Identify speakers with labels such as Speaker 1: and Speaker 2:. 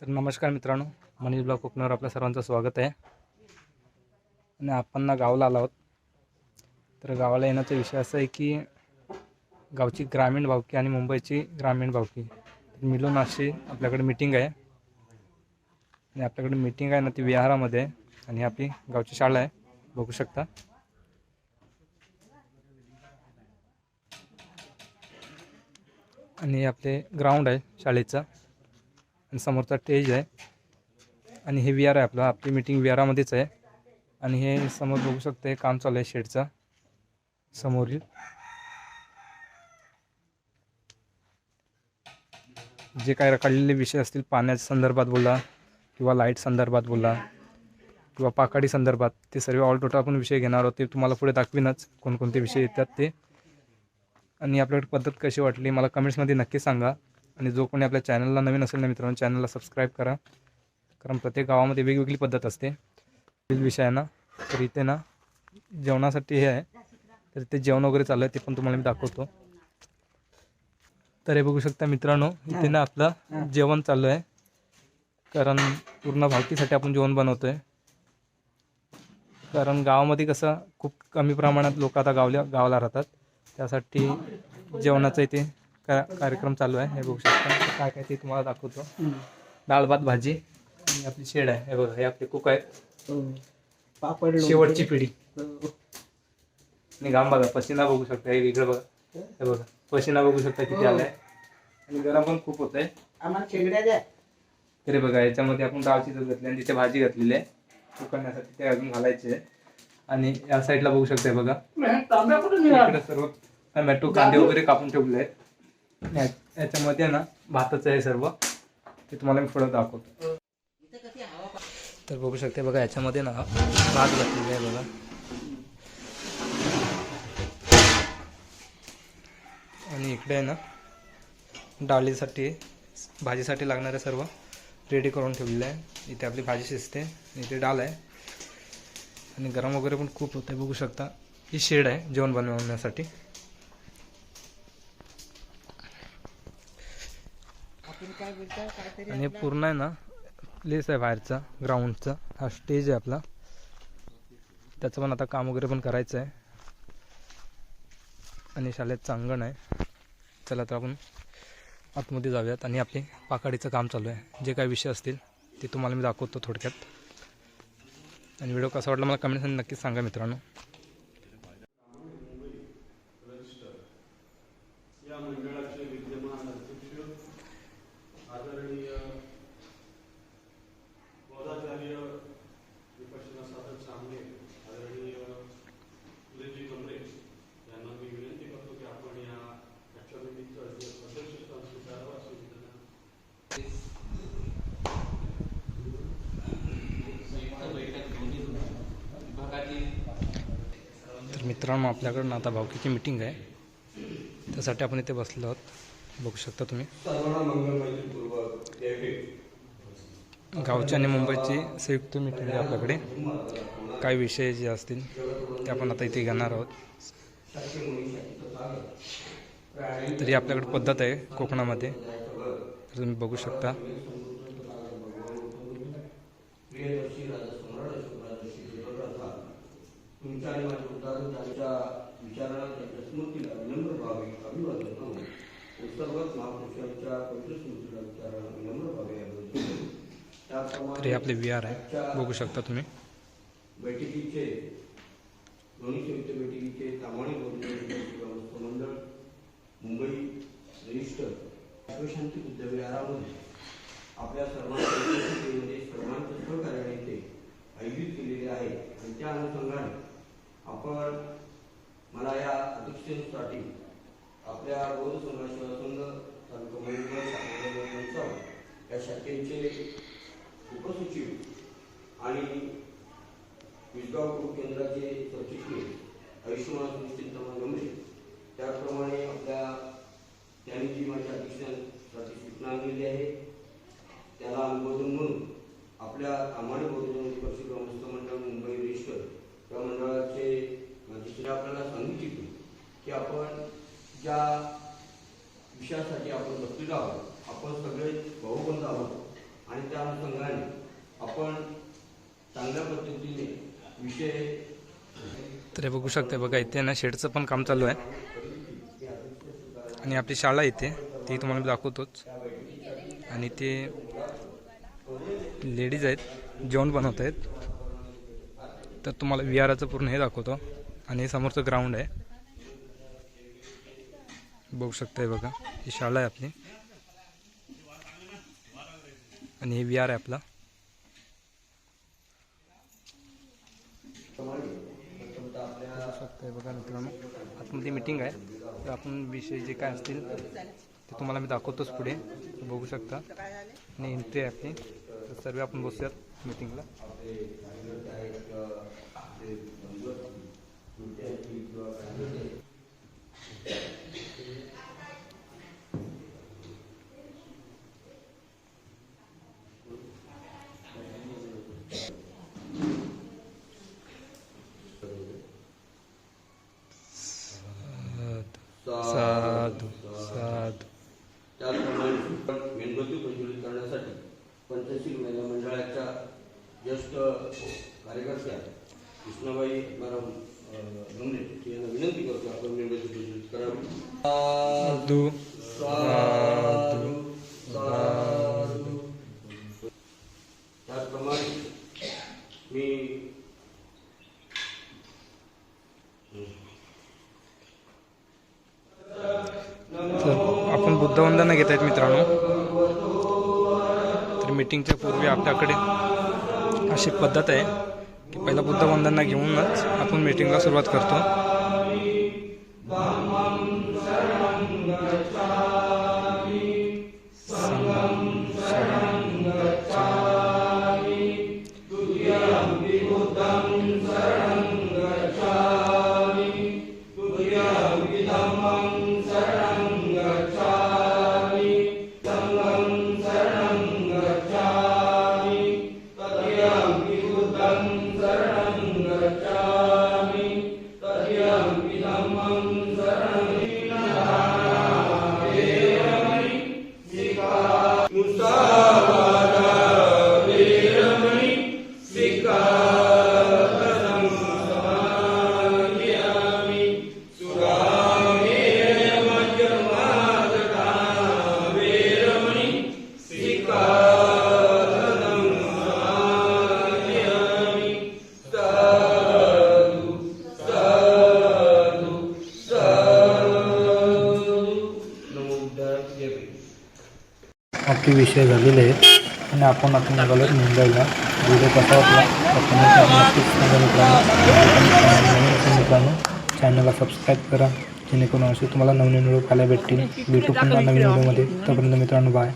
Speaker 1: तर नमस्कार मित्रांनो मनीष ब्लॉक कोकणावर आपल्या सर्वांचं स्वागत आहे. आणि आपण ना गावाला आलो आहोत. तर गावाला येण्याचा विषय असा आहे की गावची ग्रामीण भावकी आणि मुंबईची ग्रामीण भावकी तर मिळून अशी आपल्याकडे मिटिंग आहे. आणि आपल्याकडे मिटिंग आहे ना ती विहारामध्ये आहे आणि आपली गावची शाळा आहे. बघू शकता. आणि आपले ग्राउंड आहे शाळेचं. आणि समोरचा स्टेज आहे. आणि हे विहार आहे आपलं. आपली मीटिंग विहारामध्येच आहे. आणि हे समोर बघू शकता हे काम चालू आहे शेडचं समोरील. जे काय रखडलेले विषय असतील पाण्याच्या संदर्भात बोला किंवा लाइट संदर्भात बोला किंवा पाकाडी संदर्भात ते सर्व ऑल टोटल आपण विषय घेणार आहोत. ते तुम्हाला पुढे दाखवीनच कोणकोणते विषय येतात ते. आणि आपल्याकडे पद्धत कशी वाटली मला कमेंट्समध्ये नक्की सांगा. आणि जो कोणी आपल्या चॅनलला नवीन असेल ना मित्रांनो चॅनलला सबस्क्राईब करा. कारण प्रत्येक गावामध्ये वेगवेगळी पद्धत असते. पुढील विषय आहे ना तर इथे ना जेवणासाठी हे आहे. तर ते जेवण वगैरे चालू आहे ते पण तुम्हाला मी दाखवतो. तर हे बघू शकता मित्रांनो इथे ना आपलं जेवण चालू आहे. कारण पूर्ण भावकीसाठी आपण जेवण बनवतो आहे कारण गावामध्ये कसं खूप कमी प्रमाणात लोक आता गावल्या गावाला राहतात. त्यासाठी जेवणाचं इथे कार्यक्रम चालू आहे. हे बघू शकता. काय काय ते तुम्हाला दाखवतो. डाळ भात भाजी आणि आपली शेड आहे. हे बघा हे आपले कुक आहेत.
Speaker 2: पापड
Speaker 1: शेवटची पिढी. आणि घाम बघा पशिना बघू शकता. हे वेगळं बघा. हे बघा पशिना बघू शकता किती आलाय. आणि गरम पण खूप होत आहे तरी बघा याच्यामध्ये आपण डाळची दूध घातली आणि तिथे भाजी घातलेली आहे. उकडण्यासाठी ते अजून घालायचे आहे. आणि या साईडला बघू शकताय बघा. सर्व टमॅटो कांदे वगैरे कापून ठेवले आहेत. याच्यामध्ये ना भाताचं आहे सर्व ते तुम्हाला मी पुढे दाखवतो. तर बघू शकते बघा याच्यामध्ये ना भात घातलेला आहे बघा. आणि इकडे आहे ना डाळीसाठी भाजीसाठी लागणारे सर्व रेडी करून ठेवलेलं आहे. इथे आपली भाजी शिजते इथे डाळ आहे. आणि गरम वगैरे पण खूप होते बघू शकता. ही शेड आहे जेवण बनवण्यासाठी
Speaker 2: आपण काय बोलतो काहीतरी
Speaker 1: आणि पूर्ण आहे ना प्लेस आहे बाहेरचा ग्राउंडचा हा स्टेज आहे आपला. त्याचं पण आता काम वगैरे पण करायचं आहे. आणि शाळेत चांगण आहे. चला तर आपण आतमध्ये जाऊयात आणि आपले पाकाडीचं काम चालू आहे. जे काही विषय असतील ते तुम्हाला मी दाखवतो थोडक्यात. आणि व्हिडिओ कसा वाटला मला कमेंट नक्कीच सांगा मित्रांनो
Speaker 3: या मंडळाचे विद्यमान अध्यक्ष आदरणीय पदाचार्य विपश्यना साधक सामने आदरणीय सुरेशजी कमरे यांना मी विनंती करतो की आपण या आजच्या मीटिंगचं अध्यक्षस्थान स्वीकारावं अशी विनंती
Speaker 1: तर मित्रांनो आपल्याकडं आता भावकीची मिटिंग आहे. त्यासाठी आपण इथे बसलो आहोत. बघू शकता तुम्ही. गावची आणि मुंबईची संयुक्त मिटिंग आहे आपल्याकडे. काय विषय जे असतील ते आपण आता इथे घेणार आहोत. तरी आपल्याकडे पद्धत आहे कोकणामध्ये. तर तुम्ही बघू शकता.
Speaker 4: तुमच्या आणि माझ्या उदाहरण त्यांच्या विचारांना त्यांच्या स्मृतीला विनम्र भावे अभिवादन करून उत्सर्गत महापुरुषांच्या पवित्र स्मृतीला विनम्र भावे अभिवादन त्याप्रमाणे
Speaker 1: आपले विहार आहे. बघू शकता तुम्ही.
Speaker 4: बैठकीचे दोन्ही साठी आपल्या दोन समाज तालुका या शाखेचे उपसचिव आणि विजगाव केंद्राचे सरचिटणीस आयुष्यमान सुनिश्चित गमरे आपण ज्या विषयासाठी आपण बसलेलो आहोत आपण सगळे भाऊबंद आहोत
Speaker 5: आणि त्या अनुषंगाने आपण चांगल्या पद्धतीने विषय
Speaker 4: तर बघू शकते बघा इथे ना शेडचं पण काम चालू आहे. आणि आपली शाळा इथे ती तुम्हाला मी दाखवतोच. आणि ते लेडीज आहेत जेवण बनवत आहेत तर तुम्हाला विहाराचं पूर्ण हे दाखवतो. आणि समोरचं ग्राउंड आहे. बघू शकताय बघा ही शाळा आहे आपली. आणि हे विहार आहे आपला. शकताय बघा मित्रांनो आतमध्ये मीटिंग आहे. तर आपण विषय जे काय असतील ते तुम्हाला मी दाखवतोच पुढे. बघू शकता. आणि एंट्री आहे आपली. तर सर्व आपण बसूयात मीटिंगला साधू
Speaker 5: त्याचप्रमाणे मेणबत्ती प्रज्वलित करण्यासाठी पंचशील महिला मंडळाच्या ज्येष्ठ कार्यकर्त्या कृष्णाबाई मॅडम यांना विनंती करतो आपण मेणबत्ती प्रज्वलित करावी
Speaker 4: साधू साधू साधू
Speaker 5: त्याचप्रमाणे मी
Speaker 4: तर आपण बुद्धवंदना घेत आहेत मित्रांनो. तर मीटिंगच्या पूर्वी आपल्याकडे अशी पद्धत आहे की पहिला बुद्धवंदना घेऊनच आपण मीटिंगला सुरुवात करतो.
Speaker 1: आपले विषय झालेले आहेत. आणि आपण आता निघालो मुंबईला. व्हिडिओ कसा वाटला? मित्रांनो. नवीन मित्रांनो. चॅनलला सबस्क्राईब करा. जेणेकरून असे तुम्हाला नवीन व्हिडिओ पाहायला भेटतील. भेटू पुन्हा नवीन व्हिडिओमध्ये. तोपर्यंत मित्रांनो बाय